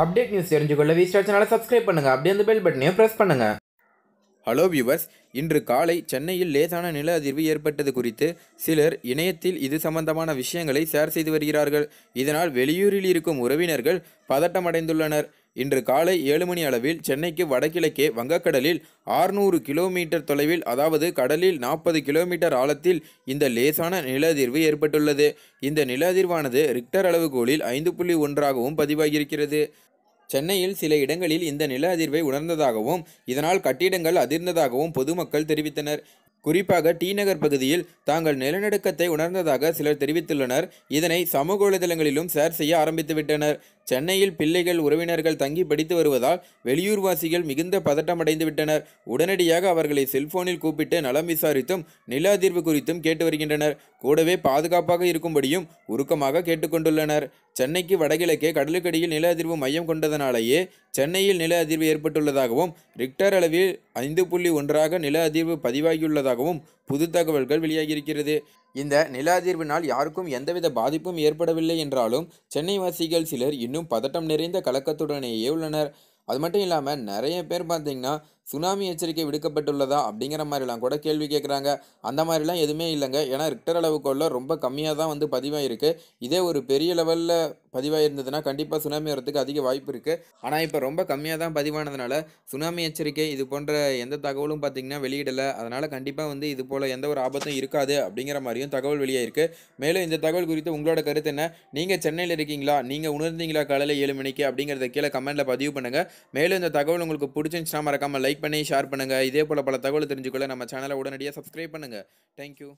Update news தெரிஞ்சுக்கொள்ள V star சேனலை subscribe பண்ணுங்கள் அப்படியே அந்த பெல் பட்டனையும் ப்ரெஸ் பண்ணுங்கள் ஹலோ வியூவர்ஸ் இன்று காலை சென்னையில் லேசான நில அதிர்வு ஏற்பட்டது குறித்து சிலர் இணையத்தில் இது சம்பந்தமான விஷயங்களை ஷேர் செய்து வருகிறார்கள். இதனால் வெளியூரில் இருக்கும் உறவினர்கள் பதட்டமடைந்துள்ளனர். இன்று காலை ஏழு மணி அளவில் சென்னைக்கு வடகிழக்கே வங்கக்கடலில் ஆறுநூறு கிலோமீட்டர் தொலைவில் அதாவது கடலில் நாற்பது கிலோமீட்டர் ஆழத்தில் இந்த லேசான நில அதிர்வு ஏற்பட்டுள்ளது. இந்த நில அதிர்வானது ரிக்டர் அளவுகோலில் ஐந்து புள்ளி ஒன்றாகவும் பதிவாகியிருக்கிறது. சென்னையில் சில இடங்களில் இந்த நில அதிர்வை உணர்ந்ததாகவும் இதனால் கட்டிடங்கள் அதிர்ந்ததாகவும் பொதுமக்கள் தெரிவித்தனர். குறிப்பாக டி நகர் பகுதியில் தாங்கள் நிலநடுக்கத்தை உணர்ந்ததாக சிலர் தெரிவித்துள்ளனர். இதனை சமூக வலைதளங்களிலும் ஷேர் செய்ய ஆரம்பித்துவிட்டனர். சென்னையில் பிள்ளைகள் உறவினர்கள் தங்கி படித்து வருவதால் வெளியூர்வாசிகள் மிகுந்த பதட்டமடைந்து விட்டனர் உடனடியாக அவர்களை செல்போனில் கூப்பிட்டு நலம் விசாரித்தும் நில அதிர்வு குறித்தும் கேட்டு வருகின்றனர். கூடவே பாதுகாப்பாக இருக்கும்படியும் உருக்கமாக கேட்டுக்கொண்டுள்ளனர் சென்னைக்கு வடகிழக்கே கடலுக்கடியில் நில அதிர்வு மையம் கொண்டதனாலேயே சென்னையில் நில அதிர்வு ஏற்பட்டுள்ளதாகவும் ரிக்டர் அளவில் ஐந்து புள்ளி ஒன்றாக நில அதிர்வு பதிவாகியுள்ளதாகவும் புது தகவல்கள் வெளியாகியிருக்கிறது. இந்த நில அதிர்வினால் யாருக்கும் எந்தவித பாதிப்பும் ஏற்படவில்லை என்றாலும் சென்னை வாசிகள் சிலர் இன்னும் பதட்டம் நிறைந்த கலக்கத்துடனேயே உள்ளனர். அது மட்டும் இல்லாமல் நிறைய பேர் பார்த்தீங்கன்னா சுனாமி எச்சரிக்கை விடுக்கப்பட்டுள்ளதா அப்படிங்கிற மாதிரிலாம் கூட கேள்வி கேட்குறாங்க அந்த மாதிரிலாம் எதுவுமே இல்லைங்க. ஏன்னா ரிக்டர் அளவுக்குள்ள ரொம்ப கம்மியாக தான் வந்து பதிவாயிருக்கு. இதே ஒரு பெரிய லெவலில் பதிவாக இருந்ததுன்னா கண்டிப்பாக சுனாமி வரதுக்கு அதிக வாய்ப்பு இருக்குது ஆனால் இப்போ ரொம்ப கம்மியாக தான் பதிவானதுனால சுனாமி எச்சரிக்கை இது போன்ற எந்த தகவலும் பார்த்தீங்கன்னா வெளியிடலை. அதனால் கண்டிப்பாக வந்து இது போல் எந்த ஒரு ஆபத்தும் இருக்காது அப்படிங்கிற மாதிரியும் தகவல் வெளியாயிருக்கு. மேலும் இந்த தகவல் குறித்து உங்களோட கருத்து என்ன? நீங்கள் சென்னையில் இருக்கீங்களா? நீங்கள் உணர்ந்தீங்களா காலையில் ஏழு மணிக்கு அப்படிங்கிறத கீழே கமெண்ட்டில் பதிவு பண்ணுங்கள் மேலும் இந்த தகவல் உங்களுக்கு பிடிச்சிருந்துச்சுன்னா மறக்காமல் லைக் பண்ணி ஷேர் பண்ணுங்கள் இதே போல் பல தகவல் தெரிஞ்சுக்கொள்ள நம்ம சேனலை உடனடியாக சப்ஸ்கிரைப் பண்ணுங்கள் தேங்க்யூ